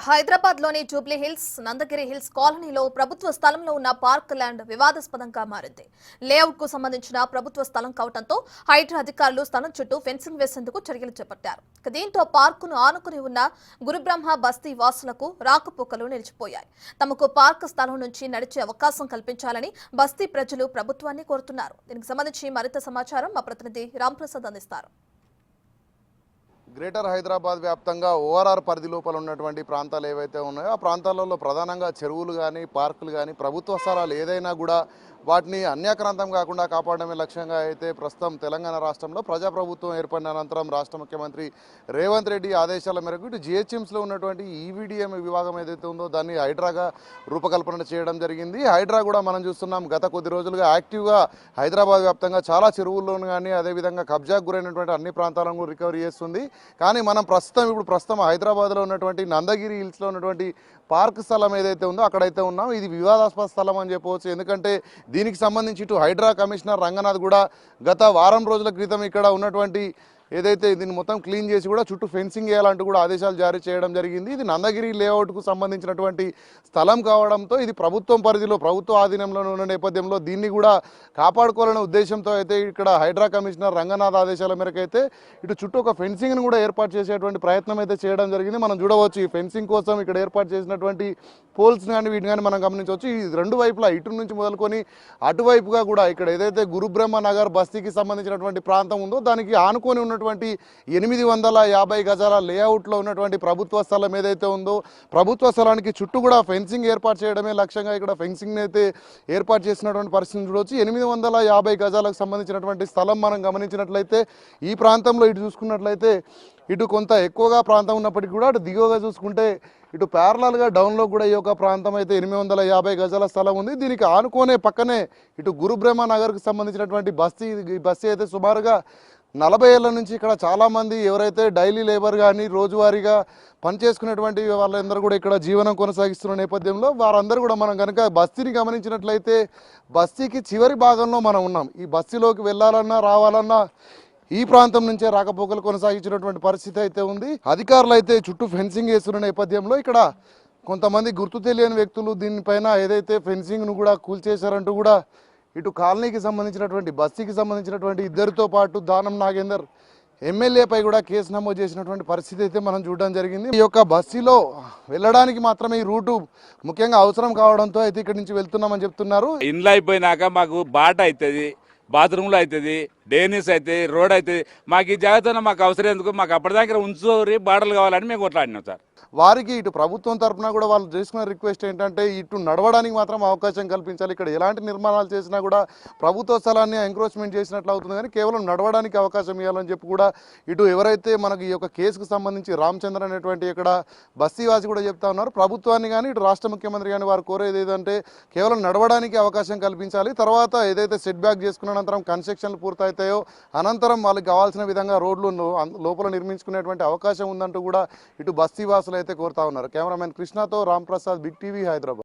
హైదరాబాద్లోని Jubilee hills Nandagiri hills కాలనీలో ప్రభుత్వ స్థలంలో ఉన్న పార్క్ ల్యాండ్ వివాదాస్పదంగా మారింది. లేఅవుట్కు సంబంధించిన ప్రభుత్వ స్థలం కావడంతో హైడ్రా అధికారులు స్థలం చుట్టూ ఫెన్సింగ్ వేసేందుకు చర్యలు చేపట్టారు. దీంతో దీంతో పార్కును ఆనుకుని ఉన్న గురుబ్రహ్మ బస్తీ వాసులకు రాకపోకలు నిలిచిపోయాయి. తమకు పార్క్ స్థలం నుంచి నడిచే అవకాశం కల్పించాలని బస్తీ ప్రజలు ప్రభుత్వాన్ని కోరుతున్నారు. దీనికి సంబంధించి మరింత సమాచారం మా ప్రతినిధి రాంప్రసాద్ అందిస్తారు. గ్రేటర్ హైదరాబాద్ వ్యాప్తంగా ఓఆర్ఆర్ పరిధి లోపల ఉన్నటువంటి ప్రాంతాలు ఏవైతే ఉన్నాయో ఆ ప్రాంతాలలో ప్రధానంగా చెరువులు కానీ పార్కులు కానీ ప్రభుత్వ స్థలాలు ఏదైనా కూడా వాటిని అన్యాక్రాంతం కాకుండా కాపాడమే లక్ష్యంగా అయితే ప్రస్తుతం తెలంగాణ రాష్ట్రంలో ప్రజాప్రభుత్వం ఏర్పడిన అనంతరం రాష్ట్ర ముఖ్యమంత్రి రేవంత్ రెడ్డి ఆదేశాల మేరకు ఇటు జిహెచ్ఎంస్లో ఉన్నటువంటి ఈవీడిఎం విభాగం ఏదైతే ఉందో దాన్ని హైడ్రాగా రూపకల్పన చేయడం జరిగింది. హైడ్రా కూడా మనం చూస్తున్నాం గత కొద్ది రోజులుగా యాక్టివ్గా హైదరాబాద్ వ్యాప్తంగా చాలా చెరువుల్లోనూ కానీ అదేవిధంగా కబ్జాకు గురైనటువంటి అన్ని ప్రాంతాలను రికవరీ చేస్తుంది. కానీ మనం ప్రస్తుతం ఇప్పుడు ప్రస్తుతం హైదరాబాద్లో ఉన్నటువంటి నందగిరి హిల్స్లో ఉన్నటువంటి పార్క్ స్థలం ఏదైతే ఉందో అక్కడైతే ఉన్నాం. ఇది వివాదాస్పద స్థలం అని చెప్పవచ్చు. ఎందుకంటే దీనికి సంబంధించి ఇటు హైడ్రా కమిషనర్ రంగనాథ్ కూడా గత వారం రోజుల క్రితం ఇక్కడ ఉన్నటువంటి ఏదైతే దీన్ని మొత్తం క్లీన్ చేసి కూడా చుట్టూ ఫెన్సింగ్ వేయాలంటూ కూడా ఆదేశాలు జారీ చేయడం జరిగింది. ఇది నందగిరి లేఅవుట్కు సంబంధించినటువంటి స్థలం కావడంతో ఇది ప్రభుత్వం పరిధిలో ప్రభుత్వ ఆధీనంలో ఉన్న నేపథ్యంలో దీన్ని కూడా కాపాడుకోవాలనే ఉద్దేశంతో అయితే ఇక్కడ హైడ్రా కమిషనర్ రంగనాథ్ ఆదేశాల మేరకు అయితే ఇటు చుట్టూ ఒక ఫెన్సింగ్ను కూడా ఏర్పాటు చేసేటువంటి ప్రయత్నం అయితే చేయడం జరిగింది. మనం చూడవచ్చు ఈ ఫెన్సింగ్ కోసం ఇక్కడ ఏర్పాటు చేసినటువంటి పోల్స్ కానీ వీటిని కానీ మనం గమనించవచ్చు. ఈ రెండు వైపులా ఇటు నుంచి మొదలుకొని అటువైపుగా కూడా ఇక్కడ ఏదైతే గురుబ్రహ్మ నగర్ బస్తీకి సంబంధించినటువంటి ప్రాంతం ఉందో దానికి ఆనుకొని ఉన్నటువంటి ఎనిమిది వందల యాభై గజాల లేఅవుట్లో ఉన్నటువంటి ప్రభుత్వ స్థలం ఏదైతే ఉందో ప్రభుత్వ స్థలానికి చుట్టూ కూడా ఫెన్సింగ్ ఏర్పాటు చేయడమే లక్ష్యంగా ఇక్కడ ఫెన్సింగ్ అయితే ఏర్పాటు చేసినటువంటి పరిస్థితిని చూడవచ్చు ఎనిమిది వందల యాభై గజాలకు సంబంధించినటువంటి స్థలం మనం గమనించినట్లయితే ఈ ప్రాంతంలో ఇటు చూసుకున్నట్లయితే ఇటు కొంత ఎక్కువగా ప్రాంతం ఉన్నప్పటికీ కూడా అటు దిగువగా చూసుకుంటే ఇటు ప్యారలల్గా డౌన్లో కూడా ఈ యొక్క ప్రాంతం అయితే ఎనిమిది వందల యాభై గజాల స్థలం ఉంది. దీనికి ఆనుకోనే పక్కనే ఇటు గురుబ్రహ్మ నగర్కి సంబంధించినటువంటి బస్తీ బస్తీ అయితే సుమారుగా నలభై ఏళ్ళ నుంచి ఇక్కడ చాలామంది ఎవరైతే డైలీ లేబర్ కానీ రోజువారీగా పనిచేసుకునేటువంటి వాళ్ళందరూ కూడా ఇక్కడ జీవనం కొనసాగిస్తున్న నేపథ్యంలో వారందరూ కూడా మనం కనుక బస్తీని గమనించినట్లయితే బస్తీకి చివరి భాగంలో మనం ఉన్నాం. ఈ బస్తీలోకి వెళ్ళాలన్నా రావాలన్నా ఈ ప్రాంతం నుంచే రాకపోకలు కొనసాగించినటువంటి పరిస్థితి అయితే ఉంది. అధికారులు అయితే చుట్టూ ఫెన్సింగ్ వేస్తున్న నేపథ్యంలో ఇక్కడ కొంతమంది గుర్తు తెలియని వ్యక్తులు దీనిపైన ఏదైతే ఫెన్సింగ్ను కూడా కూల్చేశారంటూ కూడా ఇటు కాలనీకి సంబంధించినటువంటి బస్తీకి సంబంధించినటువంటి ఇద్దరితో పాటు దానం నాగేందర్ ఎమ్మెల్యేపై కూడా కేసు నమోదు చేసినటువంటి పరిస్థితి అయితే మనం చూడడం జరిగింది. ఈ యొక్క బస్సులో వెళ్ళడానికి మాత్రమే ఈ రూటు ముఖ్యంగా అవసరం కావడంతో అయితే ఇక్కడి నుంచి వెళ్తున్నామని చెప్తున్నారు. ఇండ్లు అయిపోయినాక మాకు బాట అవుతుంది బాత్రూంలో అవుతుంది డేనిస్ అయితే రోడ్ అయితే మాకు ఈ జాగ్రత్త మాకు అవసరం ఎందుకు? మాకు అప్పటిదాకా ఉంచుకోరి బాటలు కావాలని మేము కొట్లాడినాం సార్. వారికి ఇటు ప్రభుత్వం తరపున కూడా వాళ్ళు చేసుకున్న రిక్వెస్ట్ ఏంటంటే ఇటు నడవడానికి మాత్రం అవకాశం కల్పించాలి. ఇక్కడ ఎలాంటి నిర్మాణాలు చేసినా కూడా ప్రభుత్వ స్థలాన్ని ఎంక్రోచ్మెంట్ చేసినట్లు అవుతుంది కానీ కేవలం నడవడానికి అవకాశం ఇవ్వాలని చెప్పి కూడా ఇటు ఎవరైతే మనకి ఈ యొక్క కేసుకు సంబంధించి రామచంద్ర అనేటువంటి ఇక్కడ బస్తీవాసి కూడా చెప్తా ఉన్నారు. ప్రభుత్వాన్ని కానీ ఇటు రాష్ట్ర ముఖ్యమంత్రి కానీ వారు కోరేది ఏదంటే కేవలం నడవడానికి అవకాశం కల్పించాలి. తర్వాత ఏదైతే సెట్ బ్యాక్ చేసుకున్న అనంతరం కన్స్ట్రక్షన్లు పూర్తవుతాయో అనంతరం వాళ్ళకి కావాల్సిన విధంగా రోడ్లు లోపల నిర్మించుకునేటువంటి అవకాశం ఉందంటూ కూడా ఇటు బస్తీవాసులు అయితే కోరుతా ఉన్నారు. కెమెరామెన్ కృష్ణతో రామ్ ప్రసాద్ బిగ్ టీవీ హైదరాబాద్.